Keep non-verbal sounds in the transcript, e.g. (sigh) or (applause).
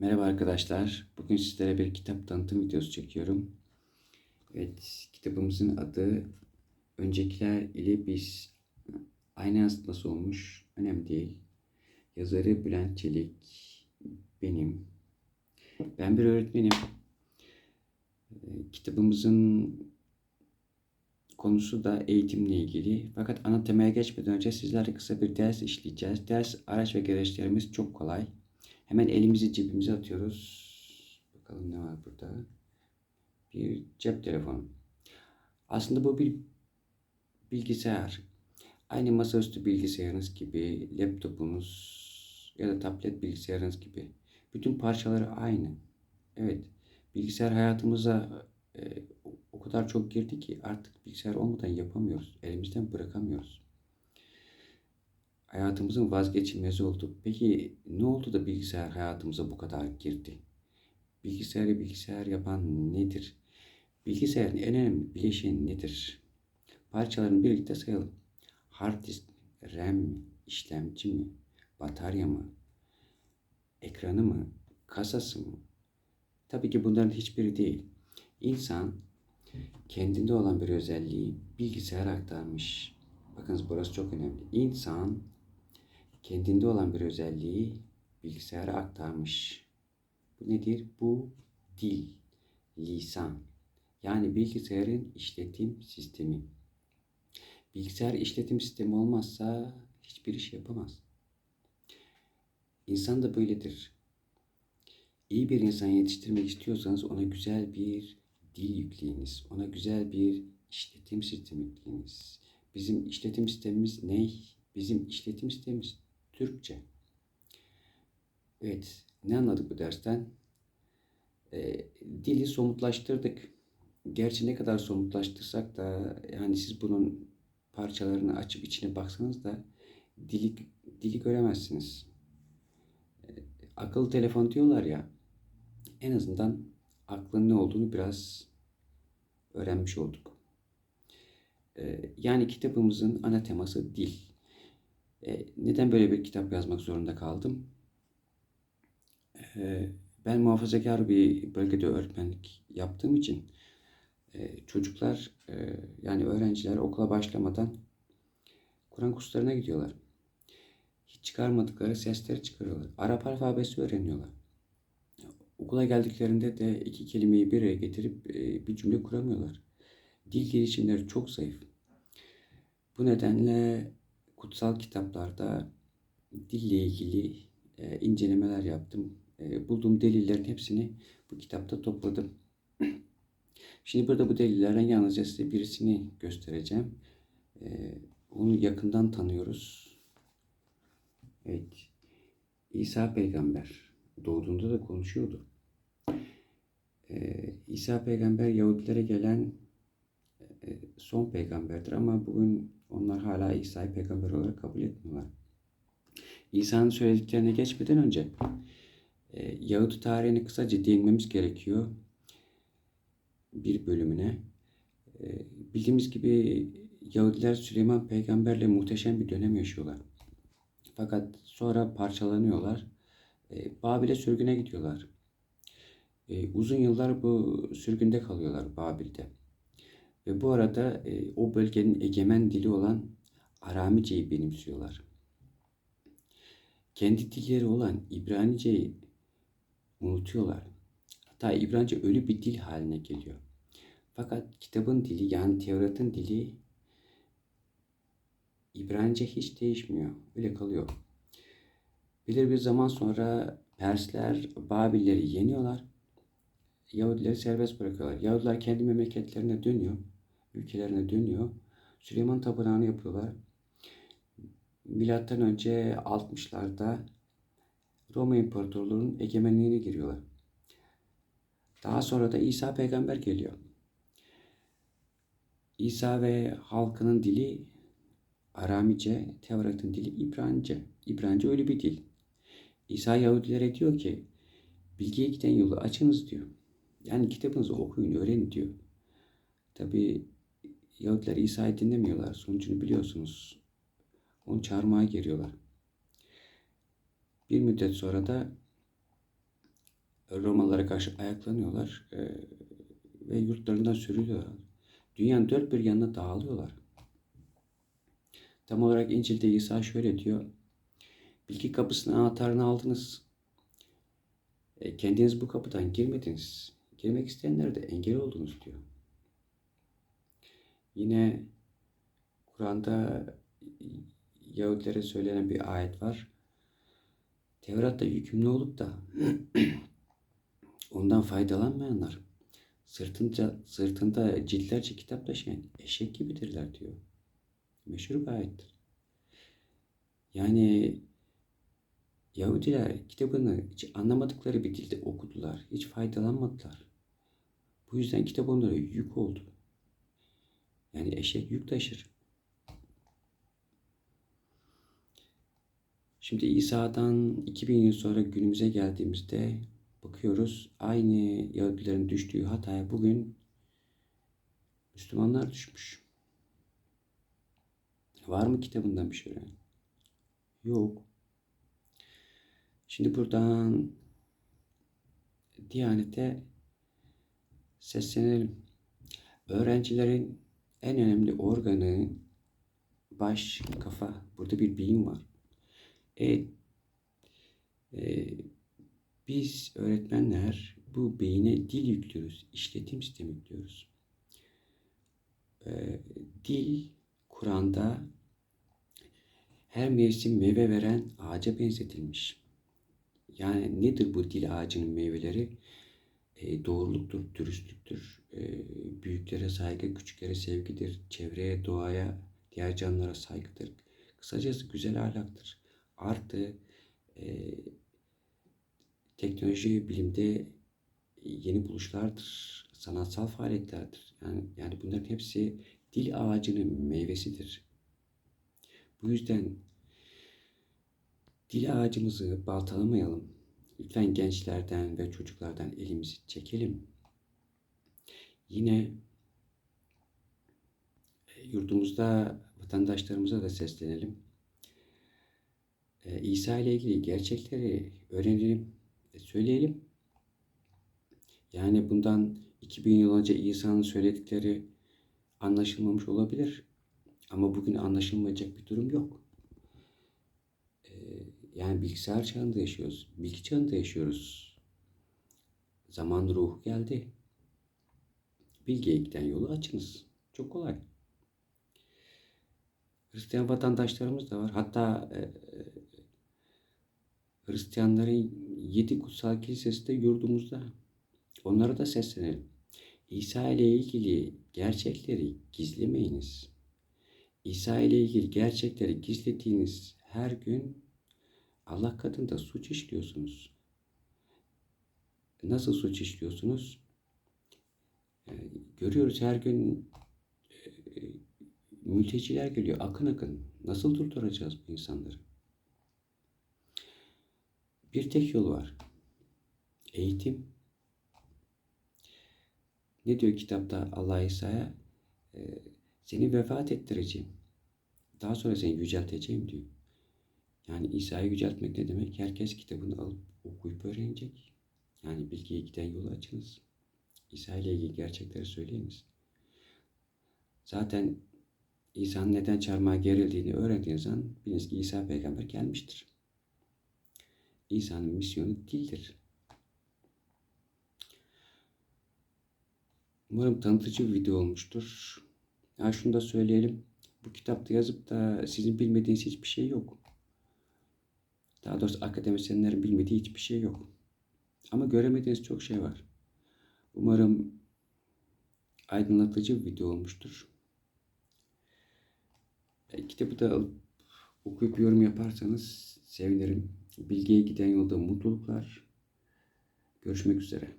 Merhaba arkadaşlar. Bugün sizlere bir kitap tanıtım videosu çekiyorum. Evet, kitabımızın adı Öncekiler ile Biz. Aynı nasıl olmuş? Önemli değil. Yazarı Bülent Çelik. Benim. Ben bir öğretmenim. Ee, Kitabımızın konusu da eğitimle ilgili. Fakat ana temaya geçmeden önce sizlerle kısa bir ders işleyeceğiz. Ders araç ve gereçlerimiz çok kolay. Hemen elimizi cebimize atıyoruz. Bakalım ne var burada. Bir cep telefonu. Aslında bu bir bilgisayar. Aynı masaüstü bilgisayarınız gibi, laptopunuz ya da tablet bilgisayarınız gibi. Bütün parçaları aynı. Evet, bilgisayar hayatımıza e, o kadar çok girdi ki artık bilgisayar olmadan yapamıyoruz. Elimizden bırakamıyoruz hayatımızın vazgeçilmezi oldu. Peki ne oldu da bilgisayar hayatımıza bu kadar girdi? Bilgisayarı bilgisayar yapan nedir? Bilgisayarın en önemli bileşeni nedir? Parçalarını birlikte sayalım. Hard disk, RAM mi, işlemci mi, batarya mı, ekranı mı, kasası mı? Tabii ki bunların hiçbiri değil. İnsan kendinde olan bir özelliği bilgisayara aktarmış. Bakınız burası çok önemli. İnsan kendinde olan bir özelliği bilgisayara aktarmış. Bu nedir? Bu dil, lisan. Yani bilgisayarın işletim sistemi. Bilgisayar işletim sistemi olmazsa hiçbir iş yapamaz. İnsan da böyledir. İyi bir insan yetiştirmek istiyorsanız ona güzel bir dil yükleyiniz. Ona güzel bir işletim sistemi yükleyiniz. Bizim işletim sistemimiz ne? Bizim işletim sistemimiz Türkçe. Evet, ne anladık bu dersten? E, dili somutlaştırdık. Gerçi ne kadar somutlaştırsak da yani siz bunun parçalarını açıp içine baksanız da dili, dili göremezsiniz. E, akıllı telefon diyorlar ya en azından aklın ne olduğunu biraz öğrenmiş olduk. E, yani kitabımızın ana teması dil. E, neden böyle bir kitap yazmak zorunda kaldım? E, ben muhafazakar bir bölgede öğretmenlik yaptığım için e, çocuklar e, yani öğrenciler okula başlamadan Kur'an kurslarına gidiyorlar. Hiç çıkarmadıkları sesleri çıkarıyorlar. Arap alfabesi öğreniyorlar. Okula geldiklerinde de iki kelimeyi bir araya getirip e, bir cümle kuramıyorlar. Dil gelişimleri çok zayıf. Bu nedenle kutsal kitaplarda dille ilgili e, incelemeler yaptım. E, bulduğum delillerin hepsini bu kitapta topladım. (clears throat) Şimdi burada bu delillerden yalnızca size birisini göstereceğim. E, onu yakından tanıyoruz. Evet. İsa peygamber doğduğunda da konuşuyordu. Ee, İsa peygamber Yahudilere gelen e, son peygamberdir ama bugün onlar hala İsa'yı peygamber olarak kabul etmiyorlar. İsa'nın söylediklerine geçmeden önce e, Yahudi tarihini kısaca değinmemiz gerekiyor. Bir bölümüne. E, bildiğimiz gibi Yahudiler Süleyman peygamberle muhteşem bir dönem yaşıyorlar. Fakat sonra parçalanıyorlar. E, Babil'e sürgüne gidiyorlar. E, uzun yıllar bu sürgünde kalıyorlar Babil'de. Ve bu arada e, o bölgenin egemen dili olan Aramice'yi benimsiyorlar. Kendi dilleri olan İbranice'yi unutuyorlar. Hatta İbranice ölü bir dil haline geliyor. Fakat kitabın dili yani Tevrat'ın dili İbranice hiç değişmiyor. Öyle kalıyor. Bilir bir zaman sonra Persler Babilleri yeniyorlar. Yahudileri serbest bırakıyorlar. Yahudiler kendi memleketlerine dönüyor ülkelerine dönüyor. Süleyman Tapınağı'nı yapıyorlar. Milattan önce 60'larda Roma İmparatorluğu'nun egemenliğine giriyorlar. Daha sonra da İsa peygamber geliyor. İsa ve halkının dili Aramice, Tevrat'ın dili İbranice. İbranice öyle bir dil. İsa Yahudilere diyor ki bilgiye giden yolu açınız diyor. Yani kitabınızı okuyun, öğrenin diyor. Tabi Yahudiler İsa'yı dinlemiyorlar. Sonucunu biliyorsunuz. Onu çarmıha geriyorlar. Bir müddet sonra da Romalılara karşı ayaklanıyorlar e, ve yurtlarından sürülüyorlar. Dünyanın dört bir yanına dağılıyorlar. Tam olarak İncil'de İsa şöyle diyor. Bilgi kapısının anahtarını aldınız. E, kendiniz bu kapıdan girmediniz. Girmek isteyenlere de engel oldunuz diyor. Yine Kur'an'da Yahudilere söylenen bir ayet var. Tevrat'ta yükümlü olup da (clears throat) ondan faydalanmayanlar sırtınca, sırtında ciltlerce kitap taşıyan eşek gibidirler diyor. Meşhur bir ayettir. Yani Yahudiler kitabını hiç anlamadıkları bir dilde okudular. Hiç faydalanmadılar. Bu yüzden kitap onlara yük oldu. Yani eşek yük taşır. Şimdi İsa'dan 2000 yıl sonra günümüze geldiğimizde bakıyoruz aynı Yahudilerin düştüğü hataya bugün Müslümanlar düşmüş. Var mı kitabından bir şey öğren? Yok. Şimdi buradan Diyanet'e seslenelim. Öğrencilerin en önemli organı baş, kafa. Burada bir beyin var. E, e, biz öğretmenler bu beyine dil yüklüyoruz. işletim sistemi yüklüyoruz. E, dil Kur'an'da her mevsim meyve veren ağaca benzetilmiş. Yani nedir bu dil ağacının meyveleri? E, doğruluktur, dürüstlüktür, e, büyüklere saygı, küçüklere sevgidir, çevreye, doğaya, diğer canlılara saygıdır. Kısacası güzel ahlaktır. Artı e, teknoloji bilimde yeni buluşlardır, sanatsal faaliyetlerdir. Yani, yani bunların hepsi dil ağacının meyvesidir. Bu yüzden dil ağacımızı baltalamayalım. Lütfen gençlerden ve çocuklardan elimizi çekelim. Yine e, yurdumuzda vatandaşlarımıza da seslenelim. Ee, İsa ile ilgili gerçekleri öğrenelim, e, söyleyelim. Yani bundan 2000 yıl önce İsa'nın söyledikleri anlaşılmamış olabilir. Ama bugün anlaşılmayacak bir durum yok. Yani bilgisayar çağında yaşıyoruz. Bilgi çağında yaşıyoruz. Zaman ruhu geldi. Bilgiye giden yolu açınız. Çok kolay. Hristiyan vatandaşlarımız da var. Hatta e, Hristiyanların yedi kutsal kilisesi de yurdumuzda. Onlara da seslenelim. İsa ile ilgili gerçekleri gizlemeyiniz. İsa ile ilgili gerçekleri gizlediğiniz her gün Allah katında suç işliyorsunuz. Nasıl suç işliyorsunuz? Görüyoruz her gün mülteciler geliyor akın akın. Nasıl durduracağız bu insanları? Bir tek yol var. Eğitim. Ne diyor kitapta Allah İsa'ya? Ee, seni vefat ettireceğim. Daha sonra seni yücelteceğim diyor. Yani İsa'yı yüceltmek ne demek? Herkes kitabını alıp okuyup öğrenecek. Yani bilgiye giden yolu açınız. İsa ile ilgili gerçekleri söyleyiniz. Zaten İsa'nın neden çarmıha gerildiğini öğrendiğiniz zaman biliniz ki İsa peygamber gelmiştir. İsa'nın misyonu dildir. Umarım tanıtıcı bir video olmuştur. Ya şunu da söyleyelim. Bu kitapta yazıp da sizin bilmediğiniz hiçbir şey yok. Daha doğrusu akademisyenlerin bilmediği hiçbir şey yok. Ama göremediğiniz çok şey var. Umarım aydınlatıcı bir video olmuştur. Kitabı da alıp okuyup yorum yaparsanız sevinirim. Bilgiye giden yolda mutluluklar. Görüşmek üzere.